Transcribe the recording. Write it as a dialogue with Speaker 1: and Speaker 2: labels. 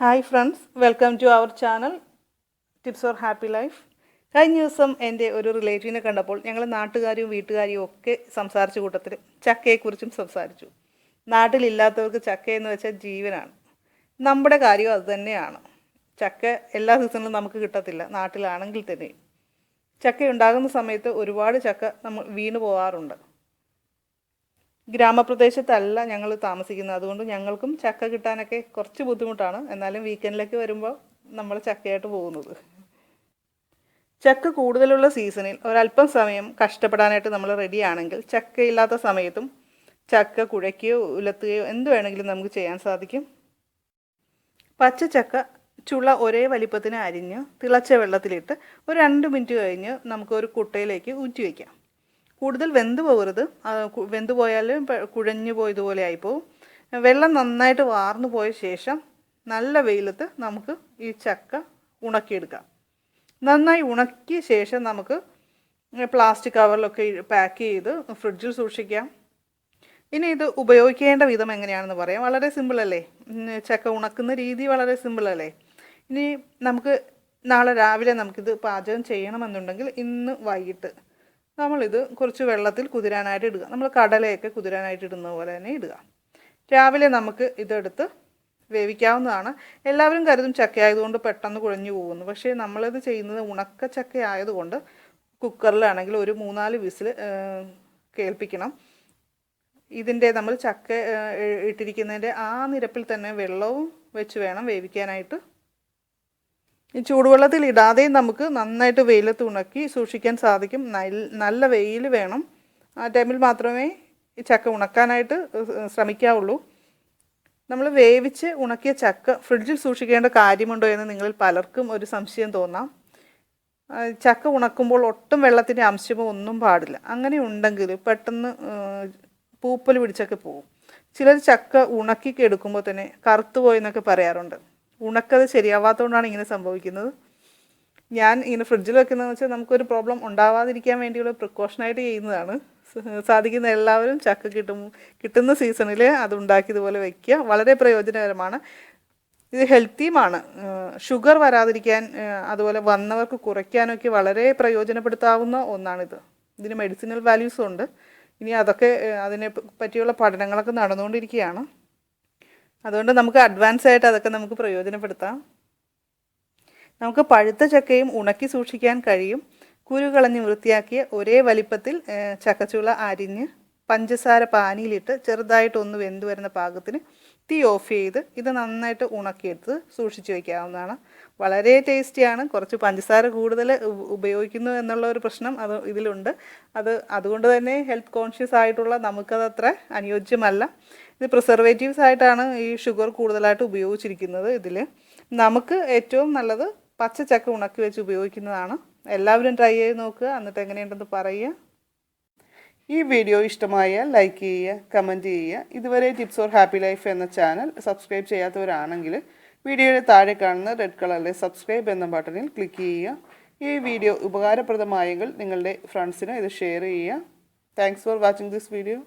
Speaker 1: Hi friends welcome to our channel tips for happy life കഴിഞ്ഞ ദിവസം എന്റെ ഒരു റിലേറ്റീവിനെ കണ്ടപ്പോൾ ഞങ്ങൾ നാട്ടുകാരും വീട്ടുകാരും ഒക്കെ സംസാരിച്ച കൂട്ടത്തിൽ ചക്കയെക്കുറിച്ചും സംസാരിച്ചു. നാട്ടിലില്ലാത്തവർക്ക് ചക്ക എന്ന് വെച്ചാൽ ജീവനാണ്. നമ്മുടെ കാര്യവും അതുതന്നെയാണ് ചക്ക എല്ലാ സീസണിലും നമുക്ക് കിട്ടത്തില്ല നാട്ടിലാണെങ്കിൽ തന്നെ ചക്ക ഉണ്ടാകുന്ന സമയത്ത് ഒരുപാട് ചക്ക നമ്മൾ വീണ് പോകാറുണ്ട് ഗ്രാമപ്രദേശത്തല്ല ഞങ്ങൾ താമസിക്കുന്നത്. അതുകൊണ്ട് ഞങ്ങൾക്കും ചക്ക കിട്ടാനൊക്കെ കുറച്ച് ബുദ്ധിമുട്ടാണ്. എന്നാലും വീക്കെൻഡിലേക്ക് വരുമ്പോൾ നമ്മൾ ചക്കയായിട്ട് പോകുന്നത്. ചക്ക കൂടുതലുള്ള സീസണിൽ ഒരല്പം സമയം കഷ്ടപ്പെടാനായിട്ട് നമ്മൾ റെഡിയാണെങ്കിൽ ചക്കയില്ലാത്ത സമയത്തും ചക്ക കുഴയ്ക്കുകയോ ഉലത്തുകയോ എന്ത് വേണമെങ്കിലും നമുക്ക് ചെയ്യാൻ സാധിക്കും. പച്ച ചക്ക ചുള ഒരേ വലിപ്പത്തിന് അരിഞ്ഞ് തിളച്ച വെള്ളത്തിലിട്ട് ഒരു രണ്ട് മിനിറ്റ് കഴിഞ്ഞ് നമുക്ക് ഒരു കുട്ടയിലേക്ക് ഊറ്റി വയ്ക്കാം കൂടുതൽ വെന്ത് പോകരുത്. വെന്ത് പോയാൽ കുഴഞ്ഞു പോയതുപോലെ ആയിപ്പോവും. വെള്ളം നന്നായിട്ട് വാർന്നു പോയ ശേഷം നല്ല വെയിലത്ത് നമുക്ക് ഈ ചക്ക ഉണക്കിയെടുക്കാം. നന്നായി ഉണക്കിയ ശേഷം നമുക്ക് പ്ലാസ്റ്റിക് കവറിലൊക്കെ പാക്ക് ചെയ്ത് ഫ്രിഡ്ജിൽ സൂക്ഷിക്കാം. ഇനി ഇത് ഉപയോഗിക്കേണ്ട വിധം എങ്ങനെയാണെന്ന് പറയാം. വളരെ സിമ്പിളല്ലേ ചക്ക ഉണക്കുന്ന രീതി വളരെ സിമ്പിളല്ലേ ഇനി നമുക്ക് നാളെ രാവിലെ നമുക്കിത് പാചകം ചെയ്യണമെന്നുണ്ടെങ്കിൽ ഇന്ന് വൈകിട്ട് നമ്മളിത് കുറച്ച് വെള്ളത്തിൽ കുതിരാനായിട്ട് ഇടുക. നമ്മൾ കടലയൊക്കെ കുതിരാനായിട്ട് ഇടുന്ന പോലെ തന്നെ ഇടുക. രാവിലെ നമുക്ക് ഇതെടുത്ത് വേവിക്കാവുന്നതാണ്. എല്ലാവരും കരുതും ചക്കയായതുകൊണ്ട് പെട്ടെന്ന് കുഴഞ്ഞു പോകുന്നു. പക്ഷേ നമ്മളിത് ചെയ്യുന്നത് ഉണക്ക ചക്ക ആയതുകൊണ്ട് കുക്കറിലാണെങ്കിൽ ഒരു മൂന്നാൽ വിസിൽ കേൾപ്പിക്കണം. ഇതിന്റെ നമ്മൾ ചക്ക ഇട്ടിരിക്കുന്നതിന്റെ ആ നിരപ്പിൽ തന്നെ വെള്ളവും വെച്ച് വേണം വേവിക്കാനായിട്ട്. ഈ ചൂടുവെള്ളത്തിൽ ഇടാതെയും നമുക്ക് നന്നായിട്ട് വെയിലത്ത് ഉണക്കി സൂക്ഷിക്കാൻ സാധിക്കും. നല്ല വെയിൽ വേണം. ആ ടൈമിൽ മാത്രമേ ഈ ചക്ക ഉണക്കാനായിട്ട് ശ്രമിക്കാവുള്ളൂ. നമ്മൾ വേവിച്ച് ഉണക്കിയ ചക്ക ഫ്രിഡ്ജിൽ സൂക്ഷിക്കേണ്ട കാര്യമുണ്ടോ എന്ന് നിങ്ങളിൽ പലർക്കും ഒരു സംശയം തോന്നാം. ചക്ക ഉണക്കുമ്പോൾ ഒട്ടും വെള്ളത്തിന്റെ അംശമോ ഒന്നും പാടില്ല. അങ്ങനെ ഉണ്ടെങ്കിൽ പെട്ടെന്ന് പൂപ്പൽ പിടിച്ചൊക്കെ പോകും. ചിലർ ചക്ക ഉണക്കി എടുക്കുമ്പോൾ തന്നെ കറുത്തു പോയെന്നൊക്കെ പറയാറുണ്ട്. ഉണക്കത് ശരിയാവാത്തതുകൊണ്ടാണ് ഇങ്ങനെ സംഭവിക്കുന്നത്. ഞാൻ ഇങ്ങനെ ഫ്രിഡ്ജിൽ വെക്കുന്നതെന്ന് വെച്ചാൽ നമുക്കൊരു പ്രോബ്ലം ഉണ്ടാവാതിരിക്കാൻ വേണ്ടിയുള്ള പ്രിക്കോഷനായിട്ട് ചെയ്യുന്നതാണ്. സാധിക്കുന്ന എല്ലാവരും ചക്ക കിട്ടും കിട്ടുന്ന സീസണിൽ അത് ഉണ്ടാക്കിയതുപോലെ വയ്ക്കുക വളരെ പ്രയോജനകരമാണ്. ഇത് ഹെൽത്തിയുമാണ്. ഷുഗർ വരാതിരിക്കാൻ അതുപോലെ വന്നവർക്ക് കുറയ്ക്കാനൊക്കെ വളരെ പ്രയോജനപ്പെടുത്താവുന്ന ഒന്നാണിത്. ഇതിന് മെഡിസിനൽ വാല്യൂസും ഉണ്ട് ഇനി അതൊക്കെ അതിനെ പറ്റിയുള്ള പഠനങ്ങളൊക്കെ നടന്നുകൊണ്ടിരിക്കുകയാണ്. അതുകൊണ്ട് നമുക്ക് അഡ്വാൻസ് ആയിട്ട് അതൊക്കെ നമുക്ക് പ്രയോജനപ്പെടുത്താം. നമുക്ക് പഴുത്ത ചക്കയും ഉണക്കി സൂക്ഷിക്കാൻ കഴിയും. കുരു കളഞ്ഞ് വൃത്തിയാക്കിയ ഒരേ വലിപ്പത്തിൽ ചക്കച്ചുള അരിഞ്ഞ് പഞ്ചസാര പാനിയിലിട്ട് ചെറുതായിട്ടൊന്ന് വെന്ത് വരുന്ന പാകത്തിന് തീ ഓഫ് ചെയ്ത് ഇത് നന്നായിട്ട് ഉണക്കിയെടുത്ത് സൂക്ഷിച്ച് വയ്ക്കാവുന്നതാണ് വളരെ ടേസ്റ്റിയാണ്. കുറച്ച് പഞ്ചസാര കൂടുതൽ ഉപയോഗിക്കുന്നു എന്നുള്ള ഒരു പ്രശ്നം അത് ഇതിലുണ്ട്. അത് അതുകൊണ്ട് തന്നെ ഹെൽത്ത് കോൺഷ്യസ് ആയിട്ടുള്ള നമുക്കത് അത്ര അനുയോജ്യമല്ല. ഇത് പ്രിസർവേറ്റീവ്സ് ആയിട്ടാണ് ഈ ഷുഗർ കൂടുതലായിട്ട് ഉപയോഗിച്ചിരിക്കുന്നത് ഇതിൽ നമുക്ക് ഏറ്റവും നല്ലത് പച്ച ചക്ക ഉണക്കി വെച്ച് ഉപയോഗിക്കുന്നതാണ്. എല്ലാവരും ട്രൈ ചെയ്ത് നോക്കുക. എന്നിട്ട് എങ്ങനെയുണ്ടെന്ന് പറയുക. ഈ വീഡിയോ ഇഷ്ടമായാൽ ലൈക്ക് ചെയ്യുക കമന്റ് ചെയ്യുക. ഇതുവരെ ടിപ്സ് ഓർ ഹാപ്പി ലൈഫ് എന്ന ചാനൽ സബ്സ്ക്രൈബ് ചെയ്യാത്തവരാണെങ്കിൽ വീഡിയോയുടെ താഴെ കാണുന്ന റെഡ് കളറിലെ സബ്സ്ക്രൈബ് എന്ന ബട്ടണിൽ ക്ലിക്ക് ചെയ്യുക. ഈ വീഡിയോ ഉപകാരപ്രദമായെങ്കിൽ നിങ്ങളുടെ ഫ്രണ്ട്സിന് ഇത് ഷെയർ ചെയ്യുക. Thanks for watching this video